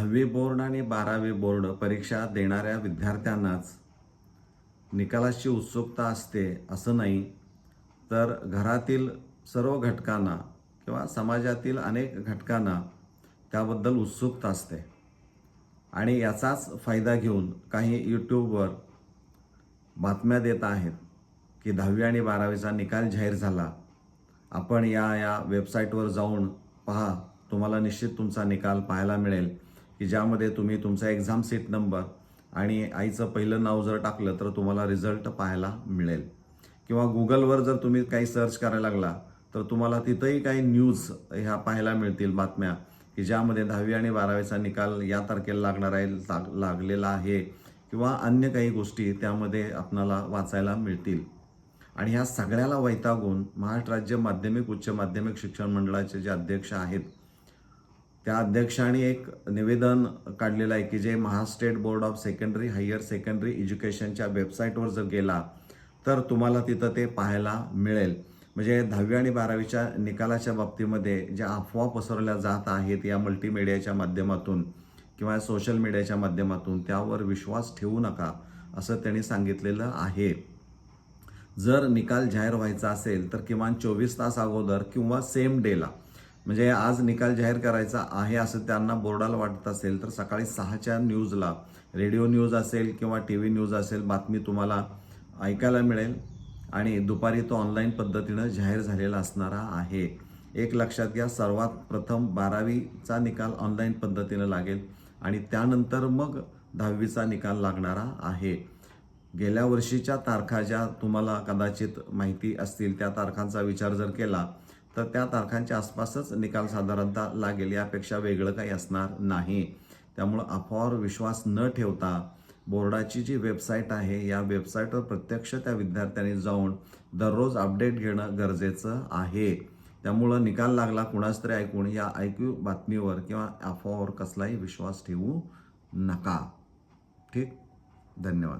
दहावी बोर्ड आणि बारावी बोर्ड परीक्षा देणाऱ्या विद्यार्थ्यांनाच निकालाची उत्सुकता असते असं नाही तर घरातील सर्व घटकांना किंवा समाजातील अनेक घटकांना त्याबद्दल उत्सुकता असते. आणि याचाच फायदा घेऊन काही यूट्यूबवर बातम्या देत आहेत की दहावी आणि बारावीचा निकाल जाहीर झाला. आपण या या वेबसाईटवर जाऊन पहा तुम्हाला निश्चित तुमचा निकाल पाहायला मिळेल. की ज्यामध्ये तुम्ही तुमचा एक्झाम सीट नंबर आणि आईचं पहिलं नाव जर टाकलं तर तुम्हाला रिझल्ट पाहायला मिळेल. किंवा गुगलवर जर तुम्ही काही सर्च करायला लागला तर तुम्हाला तिथंही काही न्यूज ह्या पाहायला मिळतील बातम्या की ज्यामध्ये दहावी आणि बारावीचा निकाल या तारखेला लागणार आहे लाग लागलेला आहे किंवा अन्य काही गोष्टी त्यामध्ये आपणाला वाचायला मिळतील. आणि ह्या सगळ्याला वैतागून महाराष्ट्र राज्य माध्यमिक उच्च माध्यमिक शिक्षण मंडळाचे जे अध्यक्ष आहेत त्या अध्यक्षांनी एक निवेदन काढलेलं आहे की जे महास्टेट board of secondary higher secondary एज्युकेशनच्या वेबसाईटवर जर गेला तर तुम्हाला तिथं ते पाहायला मिळेल. म्हणजे दहावी आणि बारावीच्या निकालाच्या बाबतीमध्ये ज्या अफवा पसरवल्या जात आहेत या मल्टीमीडियाच्या माध्यमातून किंवा सोशल मीडियाच्या माध्यमातून त्यावर विश्वास ठेवू नका असं त्यांनी सांगितलेलं आहे. जर निकाल जाहीर व्हायचा असेल तर किमान चोवीस तास अगोदर किंवा सेम डेला म्हणजे आज निकाल जाहीर करायचा आहे असं त्यांना बोर्डाला वाटत असेल तर सकाळी सहाच्या न्यूजला रेडिओ न्यूज असेल किंवा टी व्ही न्यूज असेल बातमी तुम्हाला ऐकायला मिळेल. आणि दुपारी तो ऑनलाईन पद्धतीनं जाहीर झालेला असणारा आहे. एक लक्षात घ्या सर्वात प्रथम बारावीचा निकाल ऑनलाईन पद्धतीनं लागेल आणि त्यानंतर मग दहावीचा निकाल लागणारा आहे. गेल्या वर्षीच्या तारखा ज्या तुम्हाला कदाचित माहिती असतील त्या तारखांचा विचार जर केला तर त्या तारखांच्या आसपासच निकाल साधारणतः लागेल यापेक्षा वेगळं काही असणार नाही. त्यामुळं अफवावर विश्वास न ठेवता बोर्डाची जी वेबसाईट आहे या वेबसाईटवर प्रत्यक्ष त्या विद्यार्थ्यांनी जाऊन दररोज अपडेट घेणं गरजेचं आहे. त्यामुळं निकाल लागला कुणाच तरी ऐकून या ऐकू बातमीवर किंवा अफवावर कसलाही विश्वास ठेवू नका. ठीक? धन्यवाद.